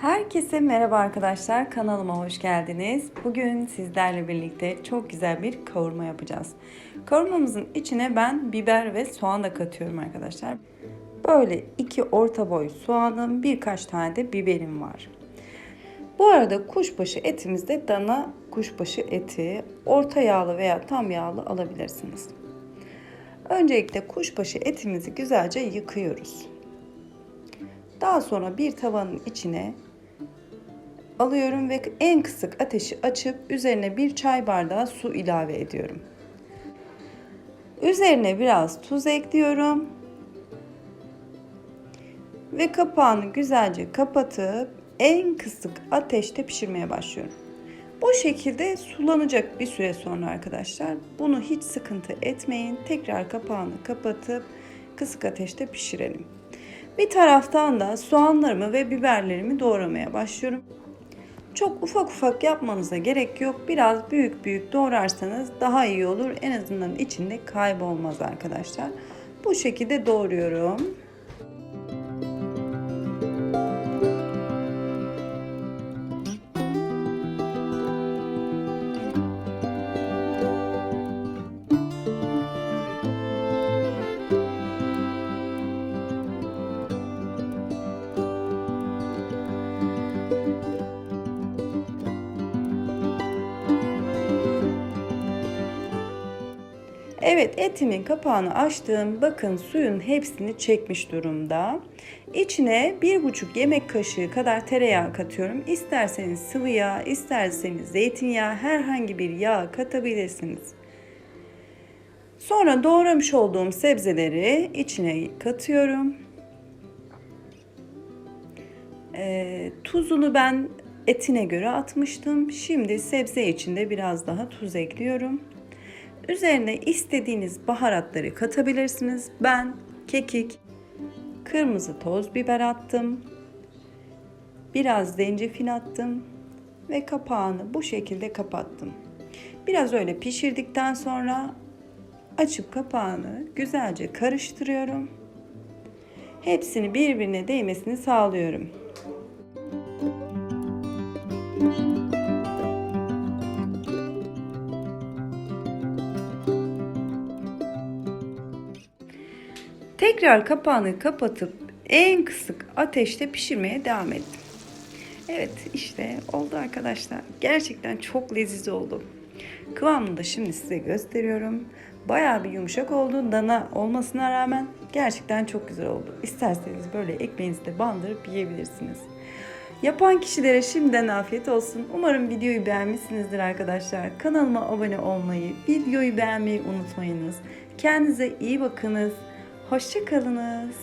Herkese merhaba arkadaşlar. Kanalıma hoş geldiniz. Bugün sizlerle birlikte çok güzel bir kavurma yapacağız. Kavurmamızın içine ben biber ve soğan da katıyorum arkadaşlar. Böyle iki orta boy soğanım, birkaç tane de biberim var. Bu arada kuşbaşı etimizde dana kuşbaşı eti, orta yağlı veya tam yağlı alabilirsiniz. Öncelikle kuşbaşı etimizi güzelce yıkıyoruz. Daha sonra bir tavanın içine alıyorum ve en kısık ateşi açıp üzerine bir çay bardağı su ilave ediyorum. Üzerine biraz tuz ekliyorum. Ve kapağını güzelce kapatıp en kısık ateşte pişirmeye başlıyorum. Bu şekilde sulanacak bir süre sonra arkadaşlar. Bunu hiç sıkıntı etmeyin. Tekrar kapağını kapatıp kısık ateşte pişirelim. Bir taraftan da soğanlarımı ve biberlerimi doğramaya başlıyorum. Çok ufak ufak yapmanıza gerek yok. Biraz büyük büyük doğrarsanız daha iyi olur. En azından içinde kaybolmaz arkadaşlar. Bu şekilde doğruyorum. Evet etimin kapağını açtım. Bakın suyun hepsini çekmiş durumda. İçine bir buçuk yemek kaşığı kadar tereyağı katıyorum. İsterseniz sıvı yağ, isterseniz zeytinyağı, herhangi bir yağ katabilirsiniz. Sonra doğramış olduğum sebzeleri içine katıyorum. Ee, tuzunu ben etine göre atmıştım. Şimdi sebze içinde biraz daha tuz ekliyorum. Üzerine istediğiniz baharatları katabilirsiniz. Ben kekik, kırmızı toz biber attım. Biraz zencefil attım ve kapağını bu şekilde kapattım. Biraz öyle pişirdikten sonra açıp kapağını güzelce karıştırıyorum. Hepsini birbirine değmesini sağlıyorum. Tekrar kapağını kapatıp en kısık ateşte pişirmeye devam ettim. Evet işte oldu arkadaşlar. Gerçekten çok leziz oldu. Kıvamını da şimdi size gösteriyorum. Bayağı bir yumuşak oldu. Dana olmasına rağmen gerçekten çok güzel oldu. İsterseniz böyle ekmeğinizde bandırıp yiyebilirsiniz. Yapan kişilere şimdiden afiyet olsun. Umarım videoyu beğenmişsinizdir arkadaşlar. Kanalıma abone olmayı, videoyu beğenmeyi unutmayınız. Kendinize iyi bakınız. Hoşçakalınız.